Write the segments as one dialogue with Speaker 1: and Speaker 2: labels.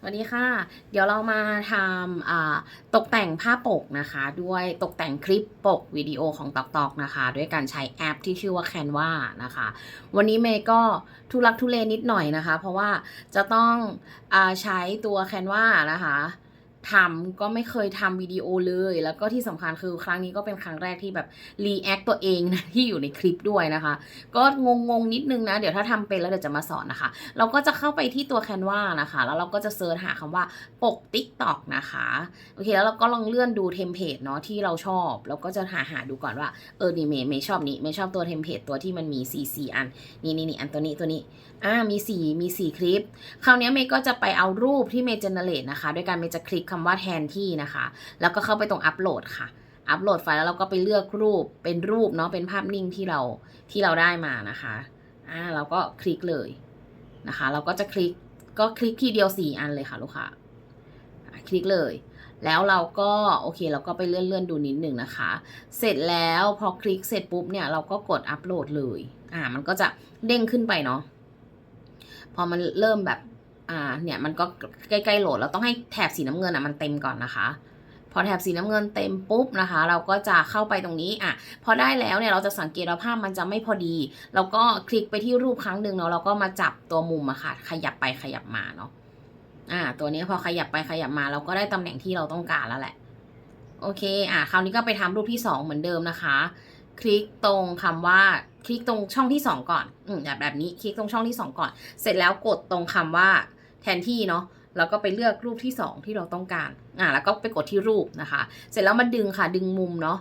Speaker 1: สวัสดีค่ะ เดี๋ยวเรามาทำตกแต่งภาพปกนะคะ ด้วยตกแต่งคลิปปกวิดีโอของตอกตอกนะคะ ด้วยการใช้แอปที่ชื่อว่า Canva นะคะ วันนี้เมย์ก็ทุลักทุเลนิดหน่อยนะคะ เพราะว่าจะต้องอใช้ตัว Canva นะคะ ทำก็ไม่เคยทำวิดีโอเลย แล้วก็ที่สำคัญคือครั้งนี้ก็เป็นครั้งแรกที่แบบรีแอคตัวเองนะที่อยู่ในคลิปด้วยนะคะ ก็งงงๆนิดนึงนะ เดี๋ยวถ้าทำเป็นแล้วเดี๋ยวจะมาสอนนะคะ เราก็จะเข้าไปที่ตัว Canva นะคะ แล้วเราก็จะเซิร์ชหาคำว่าปก TikTok นะคะ โอเค แล้วเราก็ลองเลื่อนดูเทมเพลตเนาะที่เราชอบ แล้วก็จะหาหาดูก่อนว่าเออนี่เมย์เมย์ชอบนี้เมย์ชอบตัวเทมเพลตตัวที่มันมี4 4อันนี่นี่นี่อันตัวนี้ตัวนี้อ่ามี4มี4คลิป คราวนี้เมย์ก็จะไปเอารูปที่เมย์เจเนเรตนะคะ ด้วยการเมย์จะคลิกคำว่าแทนที่นะคะ แล้วก็เข้าไปตรงอัปโหลดค่ะ อัปโหลดไฟล์แล้วเราก็ไปเลือกรูปเป็นรูปเนาะเป็นภาพนิ่งที่เราที่เราได้มานะคะอ่าเราก็คลิกเลยนะคะ เราก็จะคลิกก็คลิกทีเดียว 4 อันเลยค่ะลูกค้าคลิกเลย แล้วเราก็โอเคเราก็ไปเลื่อนเลื่อนดูนิดหนึ่งนะคะ เสร็จแล้วพอคลิกเสร็จปุ๊บเนี่ยเราก็กดอัปโหลดเลย อ่ามันก็จะเด้งขึ้นไปเนาะพอมันเริ่มแบบ อ่าเนี่ยมันก็ใกล้ๆโหลดเราต้องให้แถบสีน้ำเงินอะมันเต็มก่อนนะคะ พอแถบสีน้ำเงินเต็มปุ๊บนะคะ เราก็จะเข้าไปตรงนี้อะพอได้แล้วเนี่ยเราจะสังเกตว่าภาพมันจะไม่พอดี เราก็คลิกไปที่รูปครั้งหนึ่งเนาะเราก็มาจับตัวมุมอะค่ะ ขยับไปขยับมาเนาะอ่า ตัวนี้พอขยับไปขยับมา เราก็ได้ตำแหน่งที่เราต้องการแล้วแหละ โอเค อ่าคราวนี้ก็ไปทำรูปที่สองเหมือนเดิมนะคะ คลิกตรงคำว่า คลิกตรงช่องที่สองก่อน อืมแบบแบบนี้ คลิกตรงช่องที่สองก่อน เสร็จแล้วกดตรงคำว่า แทนที่เนาะแล้วก็ไปเลือกรูปที่สองที่เราต้องการอ่าแล้วก็ไปกดที่รูปนะคะ เสร็จแล้วมาดึงค่ะดึงมุมเนาะ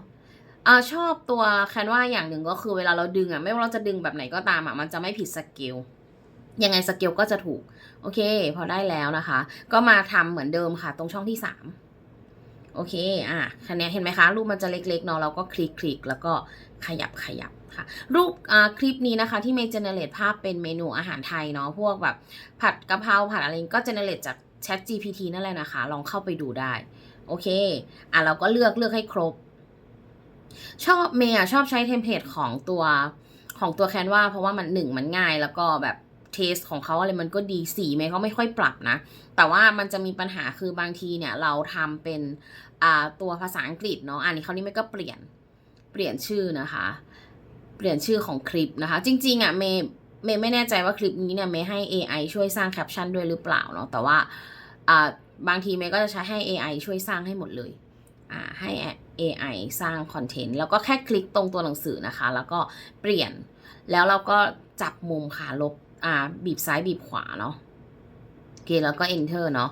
Speaker 1: อ่าชอบตัวแคนวาอย่างหนึ่งก็คือเวลาเราดึงอะไม่ว่าเราจะดึงแบบไหนก็ตามอะมันจะไม่ผิดสเกลยังไงสเกลก็จะถูก โอเค พอได้แล้วนะคะ ก็มาทำเหมือนเดิมค่ะ ตรงช่องที่สาม โอเค อะคันนี้เห็นไหมคะ รูปมันจะเล็กๆเนาะเราก็คลิกคลิกแล้วก็ขยับขยับค่ะ รูปอ่าคลิปนี้นะคะ ที่เมย์เจเนเรตภาพเป็นเมนูอาหารไทยเนาะพวกแบบผัดกะเพราผัดอะไรก็เจเนเรตจาก Chat GPT นั่นแหละนะคะ ลองเข้าไปดูได้ โอเค อะเราก็เลือกเลือกให้ครบ ชอบเมย์อ่ชอบใช้เทมเพลตของตัวของตัวแคนวาเพราะว่ามันหนึ่งมันง่ายแล้วก็แบบ เทสของเขาอะไรมันก็ดีสีเมย์เขาไม่ค่อยปรับนะ แต่ว่ามันจะมีปัญหาคือบางทีเนี่ยเราทำเป็นตัวภาษาอังกฤษเนาะอันนี้เขานี่เมย์ก็เปลี่ยนเปลี่ยนชื่อนะคะ เปลี่ยนชื่อของคลิปนะคะ จริง ๆอะเมย์เมย์ไม่แน่ใจว่าคลิปนี้เนี่ยเมย์ให้ AI ช่วยสร้างแคปชั่นด้วยหรือเปล่าเนาะแต่ว่าอ่าบางทีเมย์ก็จะใช้ให้ AI ช่วยสร้างให้หมดเลยอ่าให้ AI สร้างคอนเทนต์แล้วก็แค่คลิกตรงตัวหนังสือนะคะ แล้วก็เปลี่ยนแล้วเราก็จับมุมค่ะลบ อ่า บีบซ้ายบีบขวาเนาะโอเคแล้วก็ enter เนาะ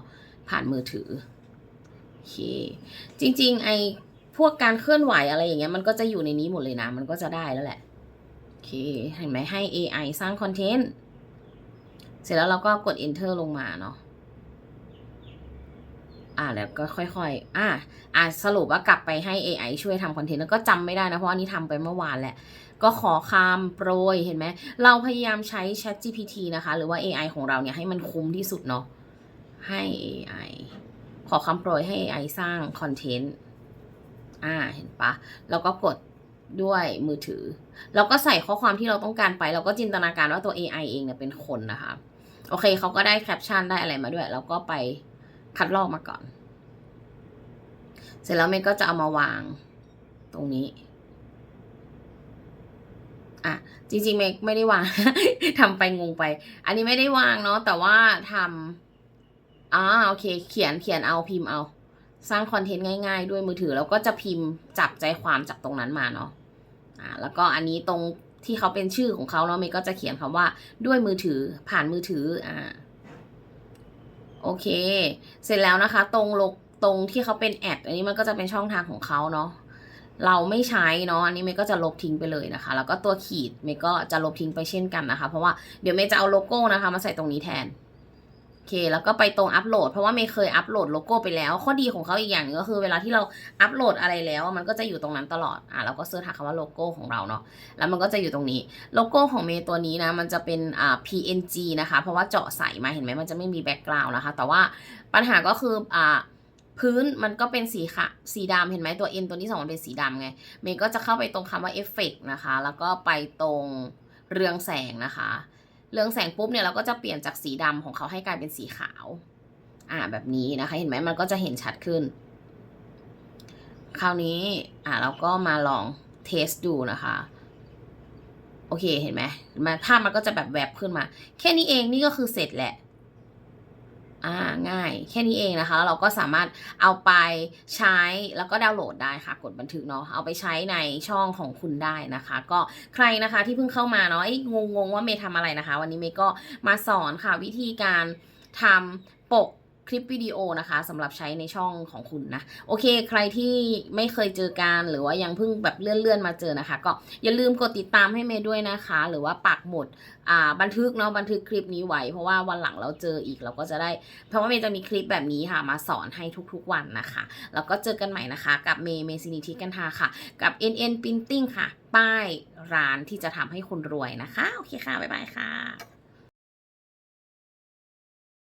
Speaker 1: ผ่านมือถือโอเคจริง ๆ ไอพวกการเคลื่อนไหวอะไรอย่างเงี้ยมันก็จะอยู่ในนี้หมดเลยนะ มันก็จะได้แล้วแหละโอเคเห็นไหมให้ AI สร้างคอนเทนต์เสร็จแล้วเราก็กด enter ลงมาเนาะ อ่าแล้วก็ค่อยๆ อ่าอ่าสรุปว่ากลับไปให้ AI ช่วยทำคอนเทนต์แล้วก็จำไม่ได้นะ เพราะอันนี้ทำไปเมื่อวานแหละ ก็ขอคำโปรยเห็นไหม เราพยายามใช้ Chat GPT นะคะ หรือว่า AI ของเราเนี่ยให้มันคุ้มที่สุดเนาะให้ AI ขอคำโปรยให้ AI สร้างคอนเทนต์อ่าเห็นปะแล้วก็กดด้วยมือถือ แล้วก็ใส่ข้อความที่เราต้องการไป เราก็จินตนาการว่าตัว AI เองเนี่ยเป็นคนนะคะ โอเคเขาก็ได้แคปชั่นได้อะไรมาด้วย แล้วก็ไป คัดลอกมาก่อน เสร็จแล้วเมย์ก็จะเอามาวางตรงนี้อะจริงๆเมย์ไม่ได้วางทำไปงงไป อันนี้ไม่ได้วางเนาะแต่ว่าทำอ่าโอเค เขียนเขียนเอาพิมพ์เอา สร้างคอนเทนต์ง่าย ๆ ด้วยมือถือแล้วก็จะพิมพ์จับใจความจากตรงนั้นมาเนาะอ่าแล้วก็อันนี้ตรงที่เขาเป็นชื่อของเขาเนาะเมย์ก็จะเขียนคำว่าด้วยมือถือผ่านมือถืออ่า โอเค เสร็จแล้วนะคะ ตรงลกตรงที่เขาเป็นแอดอันนี้มันก็จะเป็นช่องทางของเขาเนาะเราไม่ใช้เนาะอันนี้เมย์ก็จะลบทิ้งไปเลยนะคะ แล้วก็ตัวขีดเมย์ก็จะลบทิ้งไปเช่นกันนะคะ เพราะว่าเดี๋ยวเมย์จะเอาโลโก้นะคะ มาใส่ตรงนี้แทน อเค แล้วก็ไปตรงอัปโหลด เพราะว่าเมย์เคยอัปโหลดโลโก้ไปแล้ว ข้อดีของเขาอีกอย่างนึงก็คือเวลาที่เราอัปโหลดอะไรแล้ว มันก็จะอยู่ตรงนั้นตลอด อะเราก็เสิร์ชหาคำว่าโลโก้ของเราเนาะ แล้วมันก็จะอยู่ตรงนี้ โลโก้ของเมย์ตัวนี้นะ มันจะเป็นอ่า PNG นะคะ เพราะว่าเจาะใสมา เห็นไหมมันจะไม่มีแบ็กกราวน์นะคะ แต่ว่าปัญหาก็คืออ่าพื้นมันก็เป็นสีค่ะสีดำเห็นไหมตัว N ตัวที่สองมันเป็นสีดำไง เมย์ก็จะเข้าไปตรงคำว่าเอฟเฟกนะคะ แล้วก็ไปตรงเรืองแสงนะคะ เรืองแสงปุ๊บเนี่ยเราก็จะเปลี่ยนจากสีดำของเขาให้กลายเป็นสีขาว อ่าแบบนี้นะคะ เห็นไหมมันก็จะเห็นชัดขึ้น คราวนี้อ่าเราก็มาลองเทสดูนะคะ โอเคเห็นไหมมาภาพมันก็จะแบบแวบขึ้นมา แค่นี้เองนี่ก็คือเสร็จแหละ อ่าง่าย แค่นี้เองนะคะแล้วเราก็สามารถเอาไปใช้แล้วก็ดาวน์โหลดได้ค่ะ กดบันทึกเนาะเอาไปใช้ในช่องของคุณได้นะคะ ก็ใครนะคะที่เพิ่งเข้ามาเนาะงงงว่าเมย์ทำอะไรนะคะ วันนี้เมย์ก็มาสอนค่ะวิธีการทำปก คลิปวิดีโอนะคะสำหรับใช้ในช่องของคุณนะ โอเค ใครที่ไม่เคยเจอกันหรือว่ายังเพิ่งแบบเลื่อนๆมาเจอนะคะ ก็อย่าลืมกดติดตามให้เมย์ด้วยนะคะ หรือว่าปักหมุดอ่าบันทึกเนาะบันทึกคลิปนี้ไว้เพราะว่าวันหลังเราเจออีกเราก็จะได้ เพราะว่าเมย์จะมีคลิปแบบนี้ค่ะมาสอนให้ทุกๆวันนะคะ แล้วก็เจอกันใหม่นะคะ กับเมย์เมซินิทิกันทาค่ะ กับ NN Printing ค่ะ ป้ายร้านที่จะทำให้คุณรวยนะคะ โอเคค่ะบ๊ายบายค่ะ